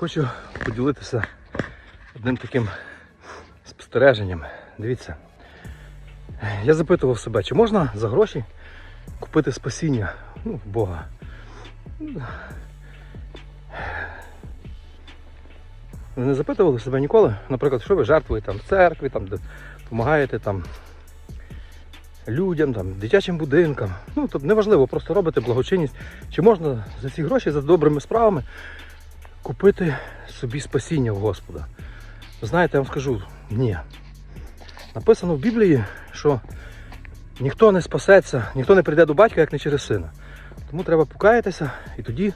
Хочу поділитися одним таким спостереженням. Дивіться, я запитував себе, чи можна за гроші купити спасіння ну, в Бога. Ви не запитували себе ніколи, наприклад, що ви жертвуєте там, церкві, там, допомагаєте там, людям, там, дитячим будинкам. Ну, тобто неважливо, просто робите благочинність. Чи можна за ці гроші, за добрими справами купити собі спасіння в Господа? Знаєте, я вам скажу, ні. Написано в Біблії, що ніхто не спасеться, ніхто не прийде до батька, як не через сина. Тому треба покаятися і тоді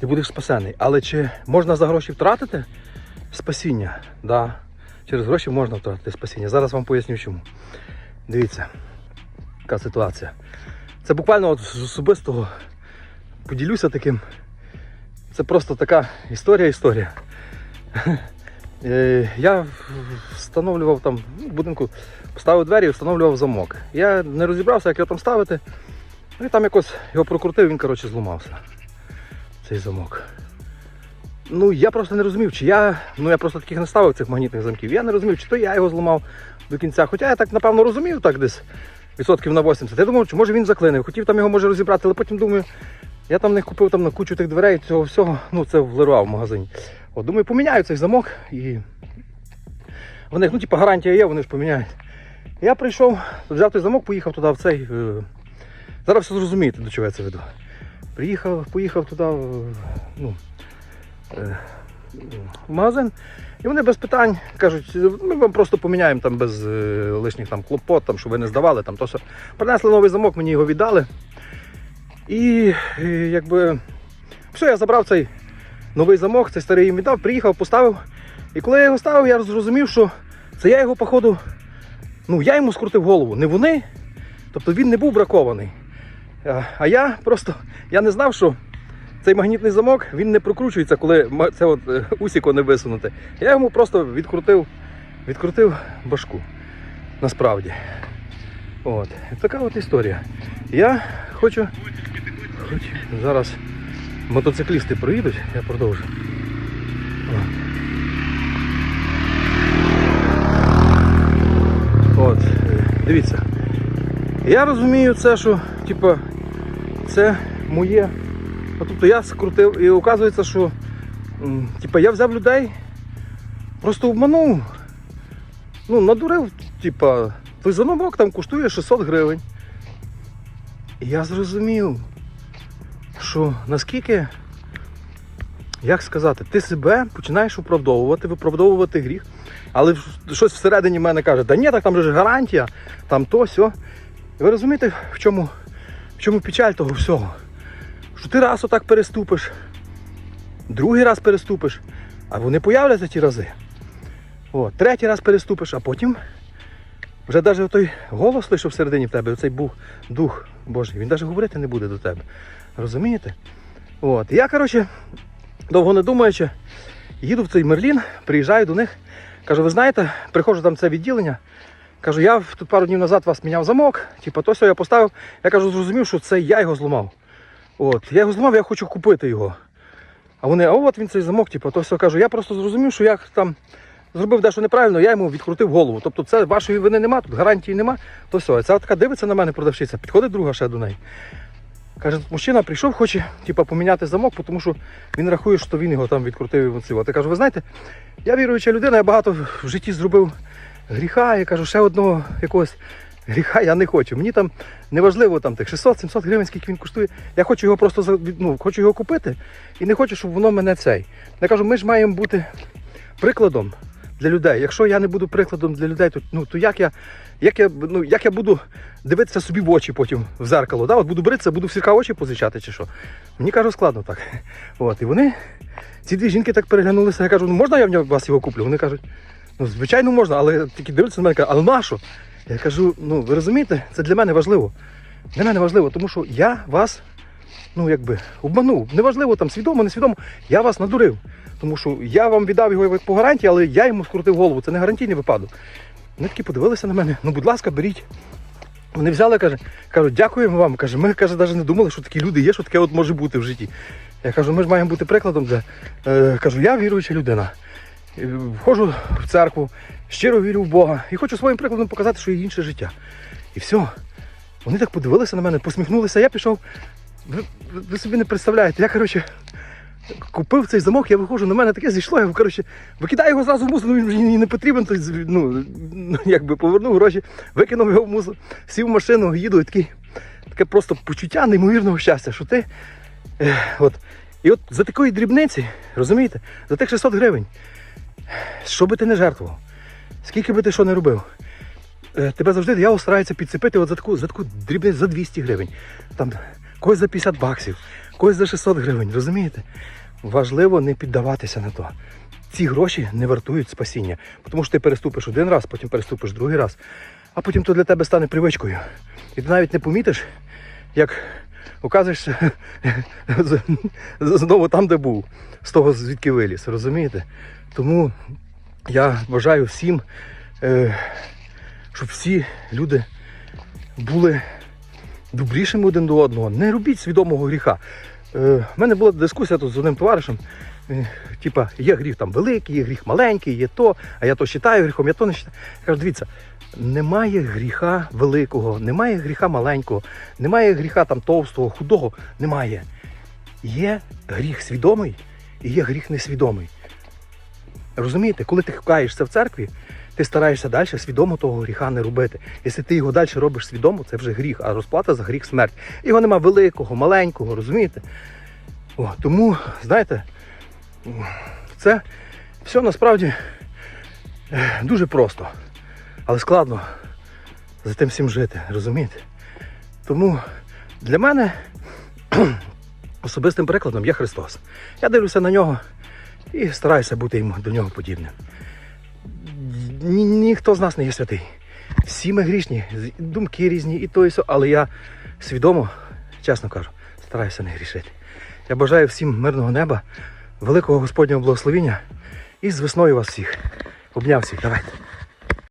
ти будеш спасений. Але чи можна за гроші втратити спасіння? Да. Через гроші можна втратити спасіння. Зараз вам поясню чому. Дивіться, яка ситуація. Це буквально от з особистого поділюся таким. Це просто така історія-історія. Е, Я встановлював там ну, в будинку, поставив двері і встановлював замок. Я не розібрався, як його там ставити. Ну і там якось його прокрутив, він коротше зламався. Цей замок. Ну я просто не розумів, чи я. Ну я просто таких не ставив цих магнітних замків. Я не розумів, чи то я його зламав до кінця. Хоча я так напевно розумів так десь відсотків на 80. Я думав, чи може він заклинив. Хотів там його може розібрати, але потім думаю, я там не купив там на кучу тих дверей, цього всього. Ну це в Леруа в магазині. От думаю, поміняю цей замок і. В ну, типу, гарантія є, вони ж поміняють. Я прийшов, взяв той замок, поїхав туди в цей. е, Зараз все зрозумієте, до чого я це веду. Приїхав, поїхав туди, в, ну, е, в магазин. І вони без питань кажуть, ми вам просто поміняємо там без е, лишніх там клопот, там, щоб ви не здавали. Там, то, що. Принесли новий замок, мені його віддали. І е, якби все, я забрав цей новий замок, цей старий їм віддав, приїхав, поставив. І коли я його ставив, я зрозумів, що це я його, походу, ну я йому скрутив голову, не вони. Тобто він не був бракований. А- я просто я не знав, що цей магнітний замок він не прокручується, коли це от е, усіко не висунути. Я йому просто відкрутив, відкрутив башку. Насправді. От. Така от історія. Я хочу. Хочу зараз мотоциклісти проїдуть, я продовжу. От. Дивіться. Я розумію це, що типа, це моє. Ну, Тобто я скрутив і оказується, що м, типа, я взяв людей, просто обманув. Ну, надурив, типа, той замок там коштує 600 гривень. І я зрозумів, що наскільки, як сказати, ти себе починаєш оправдовувати, виправдовувати гріх, але щось всередині мене каже, да ні, так там же ж гарантія, там то, сьо. Ви розумієте, в чому, в чому печаль того всього? Що ти раз отак переступиш, другий раз переступиш, а вони появляться ті рази. О, третій раз переступиш, а потім вже навіть той голос, що всередині в тебе, оцей бух, дух Божий, він навіть говорити не буде до тебе. Розумієте? От. Я, коротше, довго не думаючи, їду в цей Мерлін, приїжджаю до них, кажу, ви знаєте, приходжу там це відділення. Кажу, я тут пару днів назад вас міняв замок, типу, то все я поставив. Я кажу, зрозумів, що це я його зламав. От, я його зламав, я хочу купити його. А вони, а от він цей замок, типу, то все кажу, я просто зрозумів, що я там зробив дещо неправильно, я йому відкрутив голову. Тобто це вашої вини нема, тут гарантії нема, то все. Ця така дивиться на мене продавщиця, підходить друга ще до неї. Каже, мужчина прийшов, хоче типу, поміняти замок, тому що він рахує, що він його там відкрутив і я кажу, ви знаєте, я віруюча людина, я багато в житті зробив гріха, я кажу, ще одного якогось гріха я не хочу. Мені там неважливо там тих 600-700 гривень, скільки він коштує. Я хочу його просто ну, хочу його купити і не хочу, щоб воно мене цей. Я кажу, ми ж маємо бути прикладом для людей. Якщо я не буду прикладом для людей, то, ну, то як я. Як я, ну, як я буду дивитися собі в очі потім в зеркало, да? От буду бритися, буду в сірка очі позичати чи що. Мені кажуть, складно так. От, і вони, ці дві жінки так переглянулися. Я кажу, ну можна я в нього- вас його куплю? Вони кажуть, ну звичайно можна, але тільки дивляться на мене, кажуть, але на що? Я кажу, ну ви розумієте, це для мене важливо. Для мене важливо, тому що я вас, ну якби, обманув. Неважливо там свідомо, несвідомо, я вас надурив. Тому що я вам віддав його по гарантії, але я йому скрутив голову. Це не гарантійний випадок. Вони такі подивилися на мене, ну будь ласка, беріть. Вони взяли, каже, кажуть, дякуємо вам. Каже, ми каже, навіть не думали, що такі люди є, що таке от може бути в житті. Я кажу, ми ж маємо бути прикладом для. Е, кажу, я віруюча людина. Е, Входжу в церкву, щиро вірю в Бога і хочу своїм прикладом показати, що є інше життя. І все. Вони так подивилися на мене, посміхнулися, я пішов. Ви, ви- собі не представляєте, я, коротше, купив цей замок, я виходжу, на мене таке зійшло, я коротше, викидаю його зразу в мусор, ну він мені не потрібен, то, ну, якби повернув гроші, викинув його в мусор, сів в машину, їду, і такий, таке просто почуття неймовірного щастя, що ти. Е, от, і от за такої дрібниці, розумієте, за тих 600 гривень, що би ти не жертвував, скільки би ти що не робив, е, тебе завжди диявол старається підцепити от за таку, за таку дрібницю за 200 гривень. Там, когось за 50 баксів, когось за 600 гривень, розумієте? Важливо не піддаватися на то. Ці гроші не вартують спасіння, тому що ти переступиш один раз, потім переступиш другий раз, а потім то для тебе стане привичкою. І ти навіть не помітиш, як оказуєшся знову там, де був, з того, звідки виліз, розумієте? Тому я бажаю всім, е, щоб всі люди були добрішими один до одного. Не робіть свідомого гріха. Е, в мене була дискусія тут з одним товаришем. Він, Типа, є гріх там великий, є гріх маленький, є то, а я то вважаю гріхом, я то не вважаю. Я кажу, дивіться, немає гріха великого, немає гріха маленького, немає гріха там товстого, худого, немає. Є гріх свідомий і є гріх несвідомий. Розумієте, коли ти каєшся в церкві, ти стараєшся далі свідомо того гріха не робити. Якщо ти його далі робиш свідомо, це вже гріх, а розплата за гріх смерть. Його нема великого, маленького, розумієте? О, тому, знаєте, це все насправді е, дуже просто, але складно за тим всім жити, розумієте? Тому для мене особистим прикладом є Христос. Я дивлюся на нього і стараюся бути йому до нього подібним. Ні, ніхто з нас не є святий. Всі ми грішні, думки різні, і то, і все, але я свідомо, чесно кажу, стараюся не грішити. Я бажаю всім мирного неба, великого Господнього благословіння і з весною вас всіх. Обняв всіх, давайте.